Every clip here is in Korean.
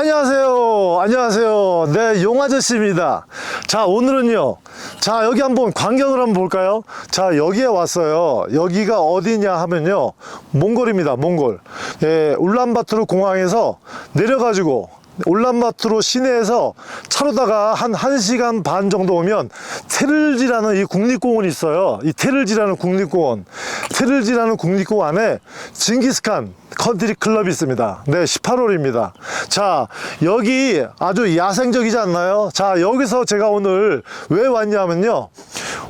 안녕하세요. 안녕하세요. 네, 용아저씨입니다. 자, 오늘은요. 자, 여기 한번 광경을 한번 볼까요? 자, 여기에 왔어요. 여기가 어디냐 하면요. 몽골입니다. 몽골. 예, 울란바토르 공항에서 내려가지고 울란바토르 시내에서 차로다가 한 1시간 반 정도 오면 테를지라는 이 국립공원이 있어요. 이 테를지라는 국립공원. 테를지라는 국립공원 안에 징기스칸 컨트리 클럽이 있습니다. 네, 18홀입니다. 자, 여기 아주 야생적이지 않나요? 자, 여기서 제가 오늘 왜 왔냐면요.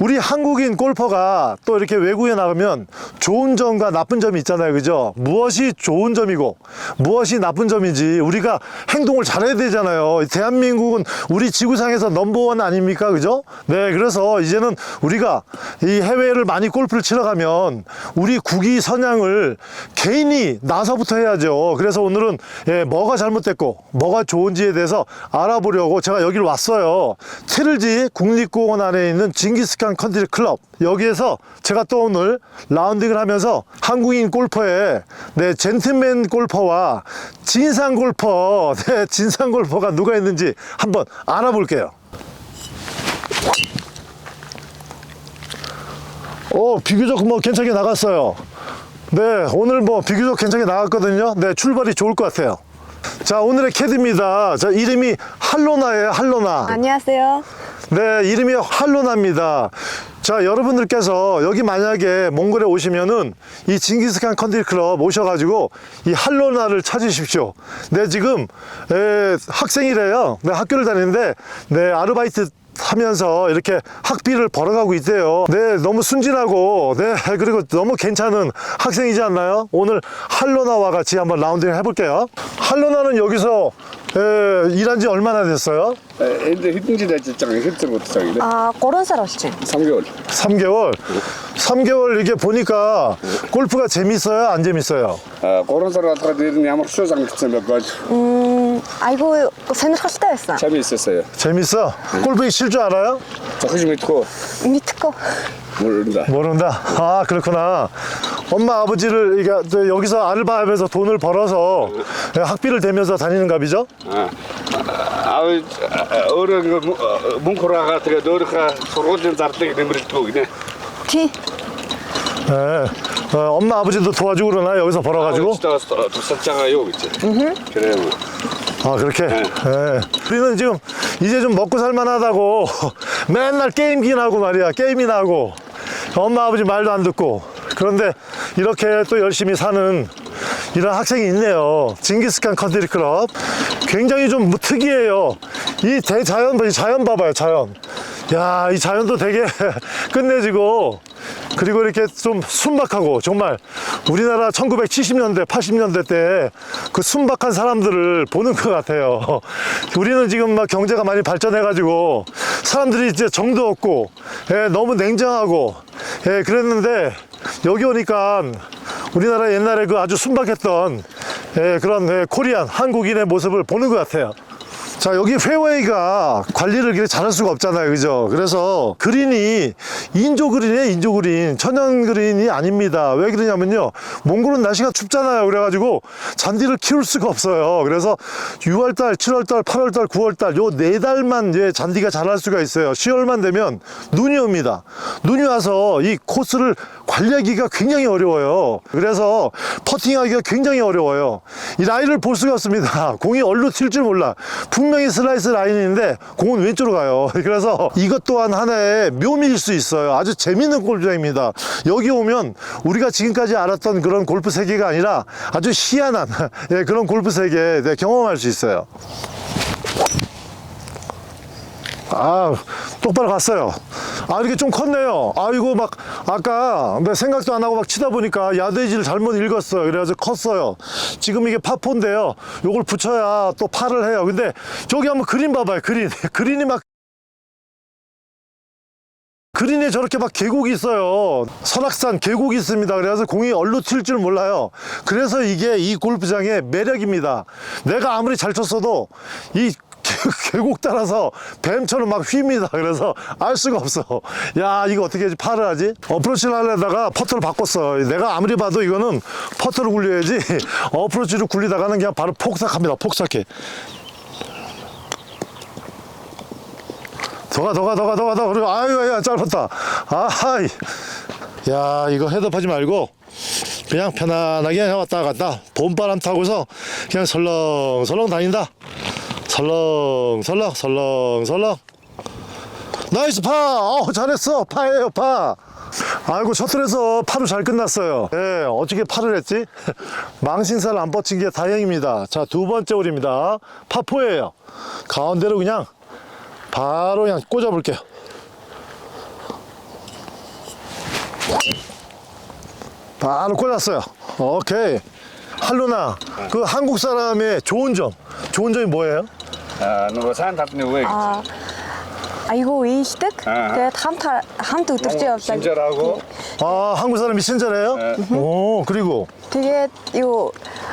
우리 한국인 골퍼가 또 이렇게 외국에 나가면 좋은 점과 나쁜 점이 있잖아요. 그죠? 무엇이 좋은 점이고 무엇이 나쁜 점인지 우리가 행동을 잘해야 되잖아요. 대한민국은 우리 지구상에서 넘버원 아닙니까? 그죠? 네, 그래서 이제는 우리가 이 해외를 많이 골프를 치러 가면 우리 국위 선양을 개인이 나서부터 해야죠. 그래서 오늘은 예, 뭐가 잘못됐고 뭐가 좋은지에 대해서 알아보려고 제가 여기를 왔어요. 테를지 국립공원 안에 있는 징기스칸 컨트리 클럽 여기에서 제가 또 오늘 라운딩을 하면서 한국인 골퍼의 네, 젠틀맨 골퍼와 진상 골퍼 네, 진상 골퍼가 누가 있는지 한번 알아볼게요. 오 비교적 뭐 괜찮게 나갔어요. 네, 오늘 뭐 비교적 괜찮게 나갔거든요. 네, 출발이 좋을 것 같아요. 자, 오늘의 캐디입니다. 자, 이름이 할로나예요, 할로나. 안녕하세요. 네, 이름이 할로나입니다. 자, 여러분들께서 여기 만약에 몽골에 오시면은 이 징기스칸 컨트리 클럽 오셔가지고 이 할로나를 찾으십시오. 네, 지금 에, 학생이래요. 네, 학교를 다니는데 네, 아르바이트 하면서 이렇게 학비를 벌어가고 있대요. 네, 너무 순진하고, 네, 그리고 너무 괜찮은 학생이지 않나요? 오늘 할로나와 같이 한번 라운딩 해볼게요. 할로나는 여기서 예, 일한 지 얼마나 됐어요? 에, 이제 힘들다 진짜 힘들고 장이네. 아, 그런 사람이지. 3개월. 3개월. 3개월 이게 보니까 골프가 재밌어요, 안 재밌어요? 아, 그런 사람 같은 데는 아마 수상 같은 몇 가지. 음, 아이고, 생각할 수가 있어. 재미있었어요. 재밌어? 골프에 쉴줄 알아요? 조금 믿고 미트코. 모른다. 모른다. 아 그렇구나. 엄마 아버지를 이게 저 여기서 알바하면서 돈을 벌어서 학비를 대면서 다니는 갑이죠? 아, 아, 어른 그 뭉코라 같은 거 너가 소로진 자르게 내버리고 그냥. 티. 예. 어, 엄마 아버지도 도와주고 그러나 여기서 벌어가지고. 진짜 두살짜가요, 그치? 그래요. 아 그렇게. 네. 예. 우리는 지금 이제 좀 먹고 살만하다고 맨날 게임기나 하고 말이야 게임이나 하고 엄마 아버지 말도 안 듣고 그런데 이렇게 또 열심히 사는 이런 학생이 있네요. 징기스칸 컨트리 클럽. 굉장히 좀 특이해요. 이 대자연, 이 자연 봐봐요, 자연. 야, 이 자연도 되게 끝내지고, 그리고 이렇게 좀 순박하고, 정말 우리나라 1970년대, 80년대 때 그 순박한 사람들을 보는 것 같아요. 우리는 지금 막 경제가 많이 발전해 가지고, 사람들이 이제 정도 없고, 예, 너무 냉정하고, 예, 그랬는데, 여기 오니까 우리나라 옛날에 그 아주 순박했던 예, 그런 예, 코리안 한국인의 모습을 보는 것 같아요. 자 여기 페어웨이가 관리를 잘할 수가 없잖아요. 그죠? 그래서 그린이 인조 그린이에요 인조 그린. 천연 그린이 아닙니다. 왜 그러냐면요. 몽골은 날씨가 춥잖아요. 그래가지고 잔디를 키울 수가 없어요. 그래서 6월달 7월달 8월달 9월달 요 네 달만 예, 잔디가 자랄 수가 있어요. 10월만 되면 눈이 옵니다. 눈이 와서 이 코스를 관리하기가 굉장히 어려워요. 그래서 퍼팅하기가 굉장히 어려워요. 이 라인을 볼 수가 없습니다. 공이 얼로 튈 줄 몰라. 분명히 슬라이스 라인인데 공은 왼쪽으로 가요. 그래서 이것 또한 하나의 묘미일 수 있어요. 아주 재밌는 골프장입니다. 여기 오면 우리가 지금까지 알았던 그런 골프 세계가 아니라 아주 희한한 예, 그런 골프 세계 네, 경험할 수 있어요 아 똑바로 갔어요 아 이렇게 좀 컸네요 아 이거 막 아까 내 생각도 안 하고 막 치다 보니까 야대지를 잘못 읽었어요 그래가지고 컸어요 지금 이게 파포인데요 요걸 붙여야 또 팔을 해요 근데 저기 한번 그린 봐봐요 그린 그린이 막 그린에 저렇게 막 계곡이 있어요. 설악산 계곡이 있습니다. 그래서 공이 얼로 튈 줄 몰라요. 그래서 이게 이 골프장의 매력입니다. 내가 아무리 잘 쳤어도 이 계곡 따라서 뱀처럼 막 휩니다. 그래서 알 수가 없어. 야, 이거 어떻게 해야지 팔을 하지? 어프로치를 하려다가 퍼터를 바꿨어. 내가 아무리 봐도 이거는 퍼터를 굴려야지 어프로치를 굴리다가는 그냥 바로 폭삭합니다. 폭삭해. 더가 더가 더가 더가 더 그리고 아유 야 짧았다 아이 야 이거 헤드하지 말고 그냥 편안하게 그냥 왔다 갔다 봄바람 타고서 그냥 설렁설렁 다닌다 설렁 설렁 설렁 설렁 나이스 파! 어 잘했어 파예요 파 아이고 셔틀에서 파로 잘 끝났어요 예 어떻게 파를 했지? 망신살 안 뻗친 게 다행입니다 자 두 번째 홀입니다 파포예요 가운데로 그냥 바로 그냥 꽂아 볼게요. 바로 꽂았어요. 오케이. 할루나, 그 한국 사람의 좋은 점, 좋은 점이 뭐예요? нөгөө сайн талны 아이고 이시댁? 그 함타 함도 뚝지 어, 없다. 친절하고? 아 한국 사람이 친절해요? 네. 오 그리고? 되게 요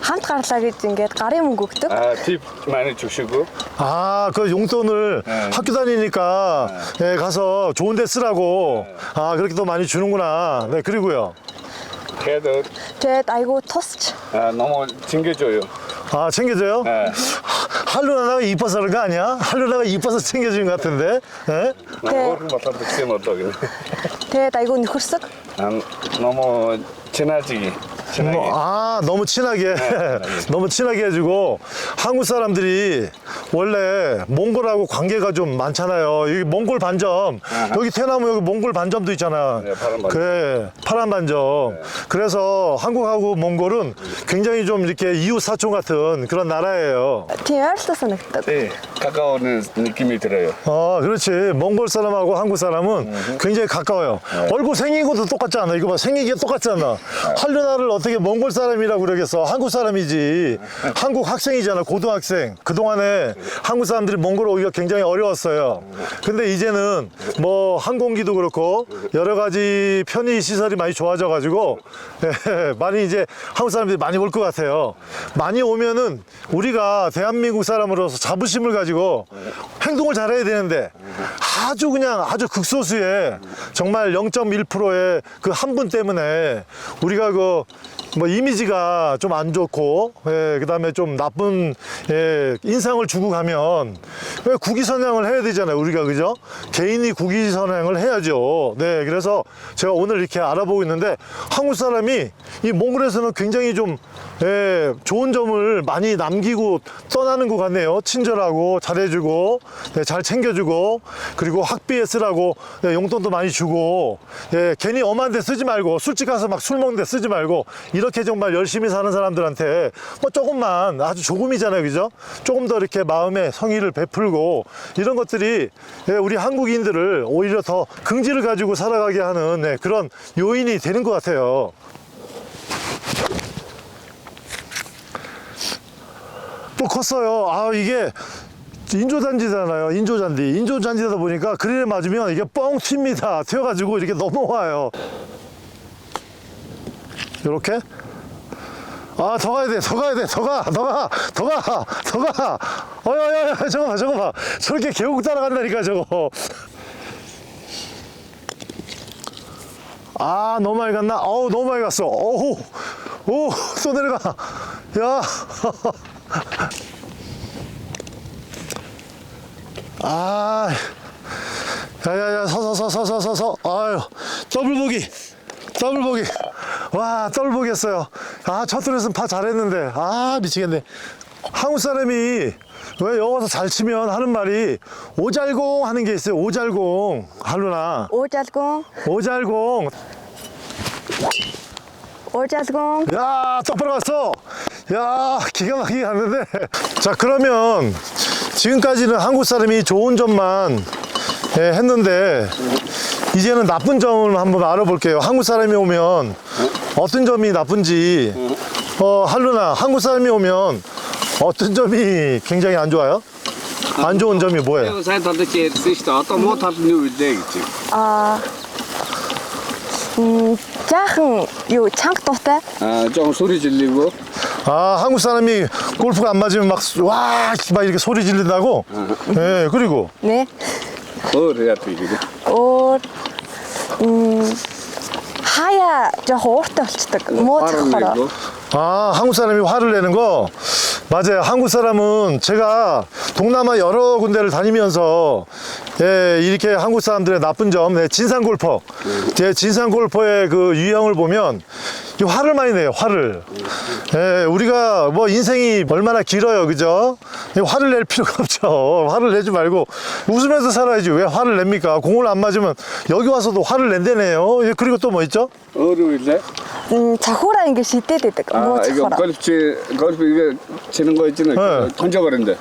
함가르라기 이게 가래문국떡 아, 팁 많이 주시고. 아 그 용돈을 네. 학교 다니니까 네. 예, 가서 좋은 데 쓰라고. 네. 아 그렇게 또 많이 주는구나. 네 그리고요? 걔도 제 아이고 토스트. 아, 너무 챙겨줘요. 아 챙겨줘요? 네. 할로나가 이뻐서 그런 거 아니야? 할로나가 이뻐서 챙겨준 것 같은데? 예? 먹을 맛다 백세 못하겠네. Те тайгун хөрсөг. 난 너무 지나치게 친하게. 아 너무 네, 친하게. 너무 친하게 해주고 한국 사람들이 원래 몽골하고 관계가 좀 많잖아요. 여기 몽골 반점. 여기 태나무 여기 몽골 반점도 있잖아. 네, 파란 반점. 그래 파란 반점. 네. 그래서 한국하고 몽골은 굉장히 좀 이렇게 이웃 사촌 같은 그런 나라예요. Diğer 네, 가까운 느낌이 들어요. 아 그렇지. 몽골 사람하고 한국 사람은 굉장히 가까워요. 네. 얼굴 생긴 것도 똑같지 않아. 이거 봐. 생긴 게 똑같지 않아. 한류나를 어떻게 몽골 사람이라고 그러겠어. 한국 사람이지. 한국 학생이잖아. 고등학생. 그동안에 한국 사람들이 몽골 오기가 굉장히 어려웠어요. 근데 이제는 뭐 항공기도 그렇고 여러 가지 편의 시설이 많이 좋아져 가지고 예, 많이 이제 한국 사람들이 많이 올 것 같아요. 많이 오면은 우리가 대한민국 사람으로서 자부심을 가지고 행동을 잘해야 되는데 아주 그냥 아주 극소수의 정말 0.1%의 그 한 분 때문에 우리가 그 뭐 이미지가 좀 안 좋고 예, 그다음에 좀 나쁜 예, 인상을 주고 가면 왜 국위 선양을 해야 되잖아요 우리가 그죠? 개인이 국위 선양을 해야죠. 네 그래서 제가 오늘 이렇게 알아보고 있는데 한국 사람이 이 몽골에서는 굉장히 좀 예, 좋은 점을 많이 남기고 떠나는 것 같네요. 친절하고 잘해주고 네, 잘 챙겨주고 그리고 학비에 쓰라고 네, 용돈도 많이 주고 예, 괜히 엄한 데 쓰지 말고 술집 가서 막 술 먹는 데 쓰지 말고 이렇게 정말 열심히 사는 사람들한테 뭐 조금만 아주 조금이잖아요. 그죠? 조금 더 이렇게 마음의 성의를 베풀고 이런 것들이 예, 우리 한국인들을 오히려 더 긍지를 가지고 살아가게 하는 네, 그런 요인이 되는 것 같아요. 또 컸어요. 아 이게 인조잔디잖아요. 인조잔디. 인조잔디다 보니까 그릴에 맞으면 이게 뻥 튑니다. 튀어가지고 이렇게 넘어와요. 이렇게. 아, 더 가야 돼, 더 가야 돼, 더 가, 더 가, 더 가, 더 가. 어, 야, 야, 야, 저거 봐, 저거 봐. 저렇게 계곡 따라간다니까, 저거. 아, 너무 많이 갔나? 어우, 너무 많이 갔어. 어우, 오, 또 내려가. 야. 아, 야야야, 서서 서서 서서 서. 아유, 더블 보기, 더블 보기. 와, 더블 보기했어요. 아, 첫 홀에서는 파 잘했는데, 아 미치겠네. 한국 사람이 왜 영어서 잘 치면 하는 말이 오잘공 하는 게 있어요. 오잘공, 할루나. 오자스공, 오잘공. 오자스공. 야, 똑바로 갔어. 야, 기가 막히게 갔는데. 자, 그러면 지금까지는 한국 사람이 좋은 점만 예, 했는데 이제는 나쁜 점을 한번 알아볼게요. 한국 사람이 오면 어떤 점이 나쁜지. 어, 할루나, 한국 사람이 오면 어떤 점이 굉장히 안 좋아요? 안 좋은 점이 뭐예요? сайн талд чи ярьсан шүү дээ. Одоо муу тал нь юу вэ гэж. Аа м Жаахан юу чанга дуутай. 아, 조금 소리 질리고. 아 한국 사람이 골프가 안 맞으면 막와 막 이렇게 소리 지른다고. 네 예, 그리고 네. 어, ja, natürlich. Und 음, 하야 저 호흡떨치다 뭐 저거라. 아 한국 사람이 화를 내는 거 맞아요 한국 사람은 제가 동남아 여러 군데를 다니면서 예, 이렇게 한국 사람들의 나쁜 점 예, 진상 골퍼 예, 진상 골퍼의 그 유형을 보면 이 화를 많이 내요, 화를. 예, 우리가 뭐 인생이 얼마나 길어요, 그죠? 화를 낼 필요가 없죠. 화를 내지 말고 웃으면서 살아야지. 왜 화를 냅니까? 공을 안 맞으면 여기 와서도 화를 낸다네요. 예, 그리고 또 뭐 있죠? 어려운데? 음, 자호라는 게 시대 때때가 뭐 아, 이거 걸프, 치, 골프 이게 치는 거 있지? 네. 던져버린대.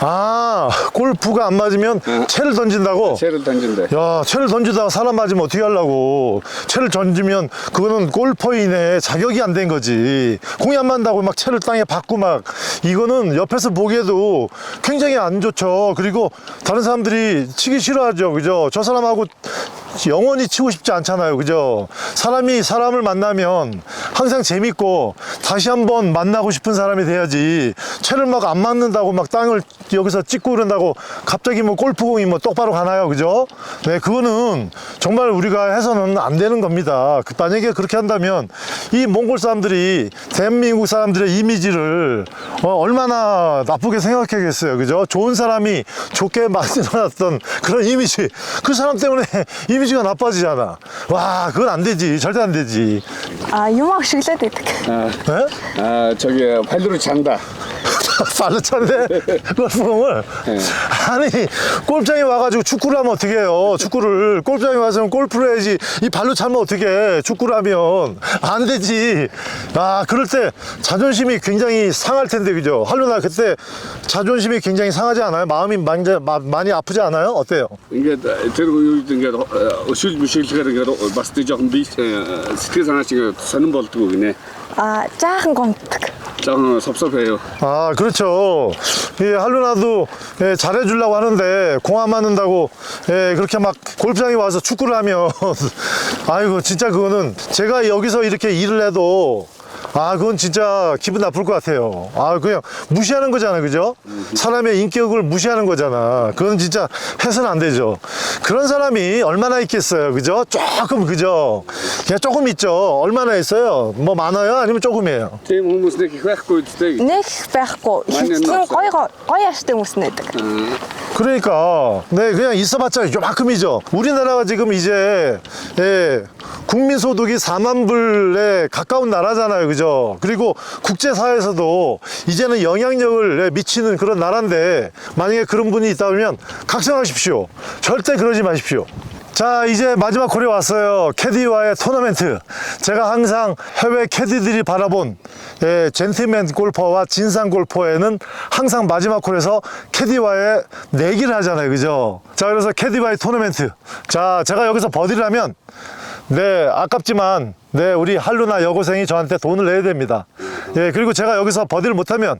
아, 골프가 안 맞으면 응. 채를 던진다고? 채를 던진대. 야, 채를 던지다가 사람 맞으면 어떻게 하려고. 채를 던지면 그거는 골퍼인의 자격이 안 된 거지. 공이 안 맞는다고 막 채를 땅에 박고 막. 이거는 옆에서 보기에도 굉장히 안 좋죠. 그리고 다른 사람들이 치기 싫어하죠. 그죠? 저 사람하고 영원히 치고 싶지 않잖아요. 그죠? 사람이 사람을 만나면 항상 재밌고 다시 한번 만나고 싶은 사람이 돼야지. 채를 막 안 맞는다고 막 땅을 여기서 찍고 그런다고 갑자기 뭐 골프공이 뭐 똑바로 가나요? 그죠? 네, 그거는 정말 우리가 해서는 안 되는 겁니다. 그 만약에 그렇게 한다면 이 몽골 사람들이 대한민국 사람들의 이미지를 어, 얼마나 나쁘게 생각하겠어요. 그죠? 좋은 사람이 좋게 만들어놨던 그런 이미지. 그 사람 때문에 이미지 이미지가 나빠지잖아. 와, 그건 안 되지. 절대 안 되지. 아, 유막 쉴 때도 이렇게. 아, 에? 아 저기 활도로 잔다. 발로 찼네 골프공을 네. 아니 골프장에 와가지고 축구를 하면 어떻게 해요 축구를 골프장에 와서는 골프를 해야지 이 발로 차면 어떻게 해 축구를 하면 안 되지 아 그럴 때 자존심이 굉장히 상할 텐데 그죠 할로나 그때 자존심이 굉장히 상하지 않아요 마음이 많이, 마- 많이 아프지 않아요 어때요 ингээд тэр үед ингээд өшөл мөшөлгөр ингээд бас тэ жоохон би сэтгэл санаа шиг сонирн болдгоо гинэ. 아, 작은 건 작은 건 섭섭해요. 아, 그렇죠. 예, 할루나도 예, 잘해주려고 하는데 공 안 맞는다고 예, 그렇게 막 골프장에 와서 축구를 하면 아이고 진짜 그거는 제가 여기서 이렇게 일을 해도 아, 그건 진짜 기분 나쁠 것 같아요. 아, 그냥 무시하는 거잖아, 그죠? 사람의 인격을 무시하는 거잖아. 그건 진짜 해서는 안 되죠. 그런 사람이 얼마나 있겠어요, 그죠? 조금, 그죠? 그냥 조금 있죠. 얼마나 있어요? 뭐 많아요? 아니면 조금이에요? Тийм хүмүүс нэг их байхгүй үстэй. Нэг байхгүй. Манай Хитэн нууц. гой гой гой яштай хүмүүс нэдэг. 그러니까 네 그냥 있어봤자 요만큼이죠 우리나라가 지금 이제 예, 국민 소득이 4만 불에 가까운 나라잖아요. 그죠? 그리고 국제사회에서도 이제는 영향력을 예, 미치는 그런 나라인데 만약에 그런 분이 있다면 각성하십시오. 절대 그러지 마십시오. 자 이제 마지막 홀에 왔어요. 캐디와의 토너멘트. 제가 항상 해외 캐디들이 바라본 예, 젠틀맨 골퍼와 진상 골퍼에는 항상 마지막 홀에서 캐디와의 내기를 하잖아요. 그죠? 자 그래서 캐디와의 토너멘트. 자 제가 여기서 버디를 하면 네 아깝지만 네 우리 할루나 여고생이 저한테 돈을 내야 됩니다. 예 그리고 제가 여기서 버디를 못하면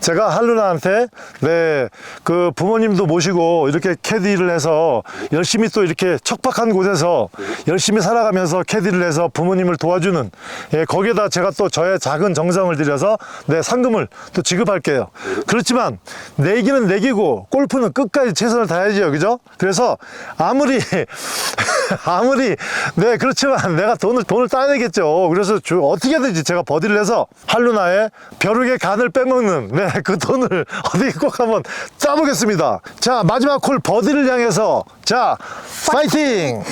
제가 할루나한테 네 그 부모님도 모시고 이렇게 캐디를 해서 열심히 또 이렇게 척박한 곳에서 열심히 살아가면서 캐디를 해서 부모님을 도와주는 예 거기에다 제가 또 저의 작은 정성을 들여서 네 상금을 또 지급할게요. 그렇지만 내기는 내기고 골프는 끝까지 최선을 다해야죠 그죠? 그래서 아무리 아무리 네 그렇지만 내가 돈을 돈을 따야 되겠죠. 그래서 주- 어떻게든지 제가 버디를 해서 할루나의 벼룩의 간을 빼먹는 네 그 돈을 어떻게 꼭 한번 짜보겠습니다. 자 마지막 홀 버디를 향해서. 자 파이팅!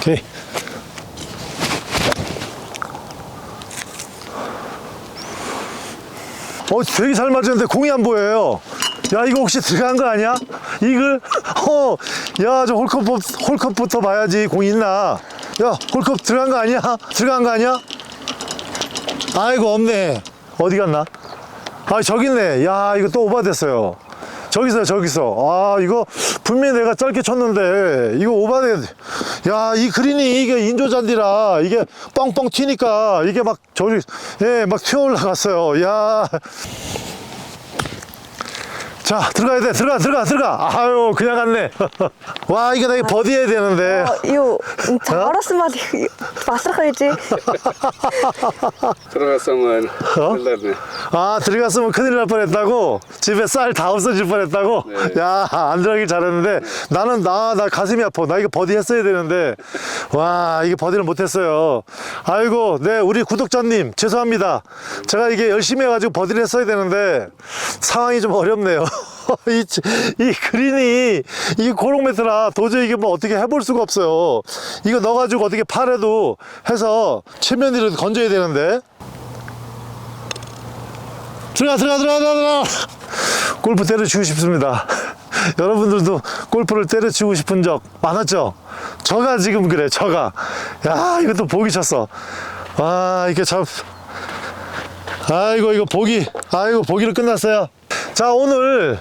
오케이. 어, 되게 잘 맞았는데 공이 안 보여요. 야, 이거 혹시 들어간 거 아니야? 이글? 어, 야, 저 홀컵, 홀컵부터 봐야지. 공이 있나? 야, 홀컵 들어간 거 아니야? 들어간 거 아니야? 아이고, 없네. 어디 갔나? 아, 저기 있네. 야, 이거 또 오바됐어요. 저기 있어요, 저기 있어. 아, 이거 분명히 내가 짧게 쳤는데, 이거 오바돼. 야, 이 그린이 이게 인조잔디라, 이게 뻥뻥 튀니까, 이게 막 저기, 예, 막 튀어 올라갔어요. 야. 자, 들어가야 돼. 들어가, 들어가, 들어가. 아유, 그냥 갔네. 와, 이거 내가 버디 해야 되는데. 어, 요 잘했으면 봤을까지. 들어갔으면 어? 큰일 아, 들어갔으면 큰일 날 뻔했다고? 집에 쌀 다 없어질 뻔했다고? 네. 야, 안 들어가길 잘했는데. 나는, 나, 나 가슴이 아파. 나 이거 버디 했어야 되는데. 와, 이게 버디를 못했어요. 아이고, 네, 우리 구독자님, 죄송합니다. 제가 이게 열심히 해가지고 버디를 했어야 되는데, 상황이 좀 어렵네요. 이, 치- 이 그린이, 이 고롱매트라 도저히 이게 뭐 어떻게 해볼 수가 없어요. 이거 넣어가지고 어떻게 팔에도 해서 최면이라도 건져야 되는데. 들어가 들어가 들어가 들어가. 골프 때려치고 싶습니다. 여러분들도 골프를 때려치고 싶은 적 많았죠? 저가 지금 그래 저가. 야 이것도 보기 쳤어. 와 이게 참. 아이고 이거 보기. 아이고 보기로 끝났어요 자 오늘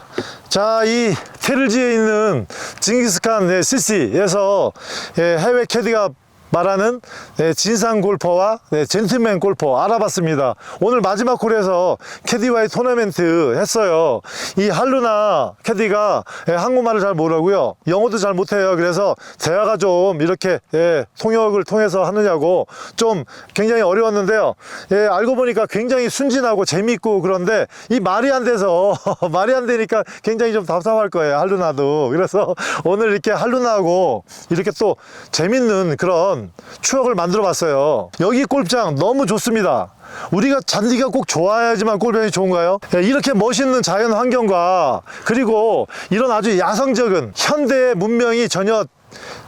자 이 테를지에 있는 징기스칸 네, CC에서 예, 해외 캐디가 말하는 네, 진상 골퍼와 네, 젠틀맨 골퍼 알아봤습니다. 오늘 마지막 홀에서 캐디와의 토너멘트 했어요. 이 할루나 캐디가 예, 한국말을 잘 모르고요. 영어도 잘 못해요. 그래서 대화가 좀 이렇게 예, 통역을 통해서 하느냐고 좀 굉장히 어려웠는데요. 예, 알고 보니까 굉장히 순진하고 재밌고 그런데 이 말이 안 돼서 말이 안 되니까 굉장히 좀 답답할 거예요. 할루나도. 그래서 오늘 이렇게 할루나하고 이렇게 또 재밌는 그런 추억을 만들어 봤어요. 여기 골프장 너무 좋습니다. 우리가 잔디가 꼭 좋아야지만 골프장이 좋은가요? 예, 이렇게 멋있는 자연 환경과 그리고 이런 아주 야성적인 현대의 문명이 전혀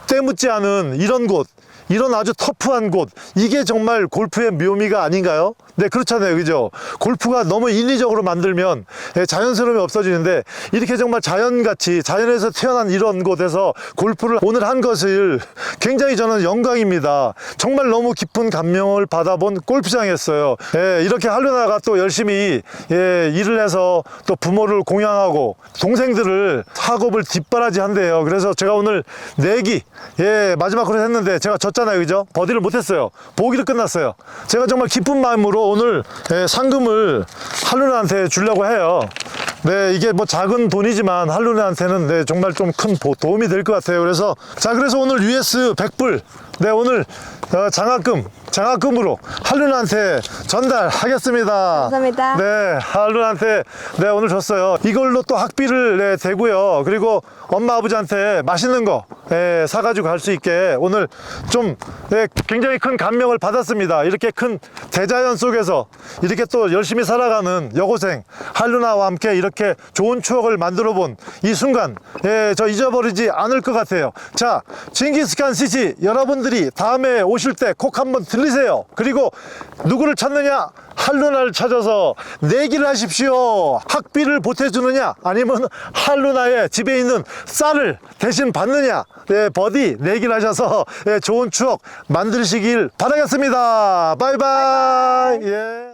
때묻지 않은 이런 곳 이런 아주 터프한 곳. 이게 정말 골프의 묘미가 아닌가요? 네 그렇잖아요. 그죠? 골프가 너무 인위적으로 만들면 예, 자연스러움이 없어지는데 이렇게 정말 자연같이 자연에서 태어난 이런 곳에서 골프를 오늘 한 것을 굉장히 저는 영광입니다. 정말 너무 깊은 감명을 받아본 골프장이었어요. 예, 이렇게 할루나가 또 열심히 예, 일을 해서 또 부모를 공양하고 동생들을 학업을 뒷바라지 한대요. 그래서 제가 오늘 내기 예 마지막으로 했는데 제가 졌잖아요 그죠? 버디를 못했어요. 보기로 끝났어요. 제가 정말 기쁜 마음으로 오늘 예, 상금을 할루나한테 주려고 해요 네 이게 뭐 작은 돈이지만 할루나한테는 네, 정말 좀 큰 도움이 될 것 같아요. 그래서 자 그래서 오늘 US 100불 네 오늘 어, 장학금 장학금으로 할루나한테 전달하겠습니다. 감사합니다. 네 할루나한테 네 오늘 줬어요. 이걸로 또 학비를 네, 대고요. 그리고 엄마 아버지한테 맛있는 거 예, 사가지고 갈 수 있게 오늘 좀 예, 굉장히 큰 감명을 받았습니다. 이렇게 큰 대자연 속에서 이렇게 또 열심히 살아가는 여고생 할루나와 함께 이렇게 좋은 추억을 만들어 본 이 순간 예, 저 잊어버리지 않을 것 같아요 자 징기스칸 CC 여러분들이 다음에 오실 때콕 한번 들리세요 그리고 누구를 찾느냐 할루나를 찾아서 내기를 하십시오. 학비를 보태주느냐, 아니면 할루나의 집에 있는 쌀을 대신 받느냐, 네, 버디 내기를 하셔서 예, 좋은 추억 만드시길 바라겠습니다. 바이바이. 예.